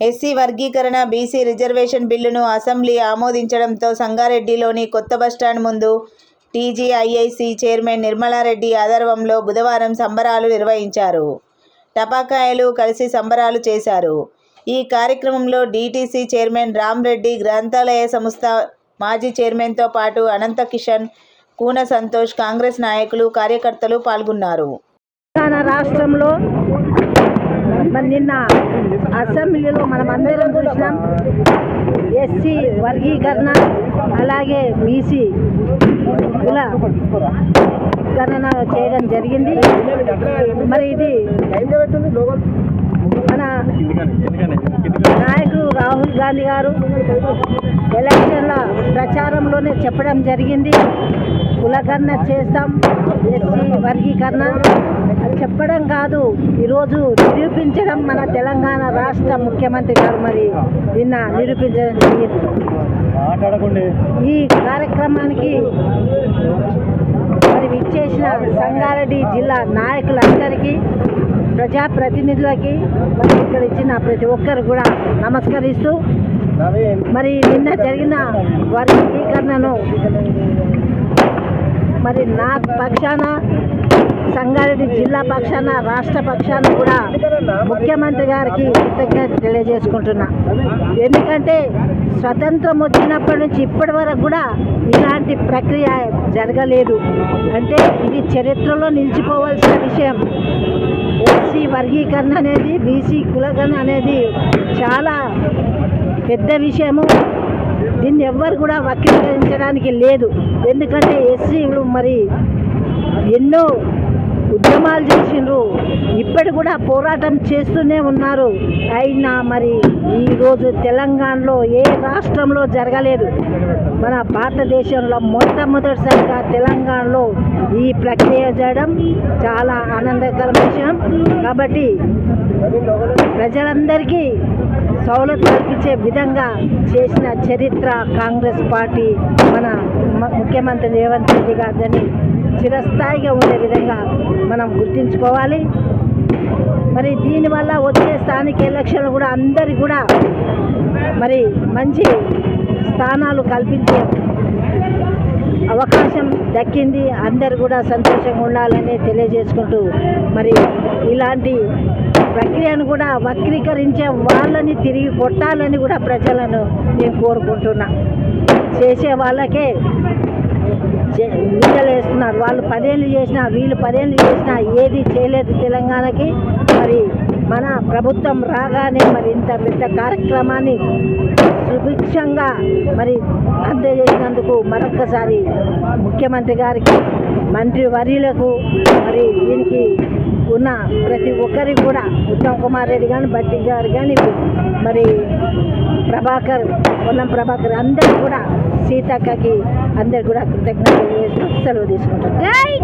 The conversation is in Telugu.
ఎస్సీ వర్గీకరణ బీసీ రిజర్వేషన్ బిల్లును అసెంబ్లీ ఆమోదించడంతో సంగారెడ్డిలోని కొత్త బస్టాండ్ ముందు టీజీఐఐసీ చైర్మన్ నిర్మలారెడ్డి ఆధ్వర్యంలో బుధవారం సంబరాలు నిర్వహించారు. టపాకాయలు కలిసి సంబరాలు చేశారు. ఈ కార్యక్రమంలో డీటీసీ చైర్మన్ రామ్రెడ్డి గ్రంథాలయ సంస్థ మాజీ చైర్మన్తో పాటు అనంత కిషన్ కూన సంతోష్ కాంగ్రెస్ నాయకులు కార్యకర్తలు పాల్గొన్నారు. రాష్ట్రంలో మరి నిన్న అసెంబ్లీలో మనం అందరం చూసినాం. ఎస్సీ వర్గీకరణ అలాగే బీసీ కుల గణన చేయడం జరిగింది. మరి ఇది గాంధీ గారు ఎలక్షన్ల ప్రచారంలోనే చెప్పడం జరిగింది. కులగణన చేస్తాం ఎస్సీ వర్గీకరణ చెప్పడం కాదు ఈరోజు నిరూపించడం మన తెలంగాణ రాష్ట్ర ముఖ్యమంత్రి గారు మరి నిన్న నిరూపించడం జరిగింది. ఈ కార్యక్రమానికి మరి విచ్చేసిన సంగారెడ్డి జిల్లా నాయకులందరికీ ప్రజాప్రతినిధులకి మరి ఇక్కడ ఇచ్చిన ప్రతి ఒక్కరు కూడా నమస్కరిస్తూ మరి నిన్న జరిగిన వర్గీకరణను మరి నా పక్షాన సంగారెడ్డి జిల్లా పక్షాన రాష్ట్ర పక్షాన కూడా ముఖ్యమంత్రి గారికి కృతజ్ఞత తెలియజేసుకుంటున్నా. ఎందుకంటే స్వతంత్రం వచ్చినప్పటి నుంచి ఇప్పటి వరకు కూడా ఇలాంటి ప్రక్రియ జరగలేదు. అంటే ఇది చరిత్రలో నిలిచిపోవాల్సిన విషయం. ఎస్సీ వర్గీకరణ అనేది బీసీ కులగణ అనేది చాలా పెద్ద విషయము. దీన్ని ఎవ్వరు కూడా వక్రీకరించడానికి లేదు. ఎందుకంటే ఎస్సీలు మరి ఎన్నో ఉద్యమాలు చేసిండ్రు. ఇప్పటి కూడా పోరాటం చేస్తూనే ఉన్నారు. అయినా మరి ఈరోజు తెలంగాణలో ఏ రాష్ట్రంలో జరగలేదు. మన భారతదేశంలో మొట్టమొదటిసారిగా తెలంగాణలో ఈ ప్రక్రియ చేయడం చాలా ఆనందకర విషయం. కాబట్టి ప్రజలందరికీ సౌలత్ కల్పించే విధంగా చేసిన చరిత్ర కాంగ్రెస్ పార్టీ మన ముఖ్యమంత్రి రేవంత్ రెడ్డి గారిని చిరస్థాయిగా ఉండే విధంగా మనం గుర్తుంచుకోవాలి. మరి దీనివల్ల వచ్చే స్థానిక ఎలక్షన్లు కూడా అందరికి కూడా మరి మంచి స్థానాలు కల్పించే అవకాశం దక్కింది. అందరు కూడా సంతోషంగా ఉండాలని తెలియజేసుకుంటూ మరి ఇలాంటి ప్రక్రియను కూడా వక్రీకరించే వాళ్ళని తిరిగి కొట్టాలని కూడా ప్రజలను నేను కోరుకుంటున్నా. చేసే వాళ్ళకే చే- వేస్తున్నారు. వాళ్ళు పదేళ్ళు చేసినా వీళ్ళు పదేళ్ళు చేసినా ఏది చేయలేదు తెలంగాణకి. మరి మన ప్రభుత్వం రాగానే మరి ఇంత పెద్ద కార్యక్రమాన్ని సుభిక్షంగా మరి అందజేసినందుకు మరొక్కసారి ముఖ్యమంత్రి గారికి మంత్రి వర్యులకు మరి దీనికి ఉన్న ప్రతి ఒక్కరికి కూడా ఉత్తమ్ కుమార్ రెడ్డి కానీ బట్టి గారు కానీ మరి ప్రభాకర్ పొన్నం ప్రభాకర్ అందరూ కూడా సీతక్కకి అందరు కూడా కృతజ్ఞతలు సెలవు తీసుకుంటారు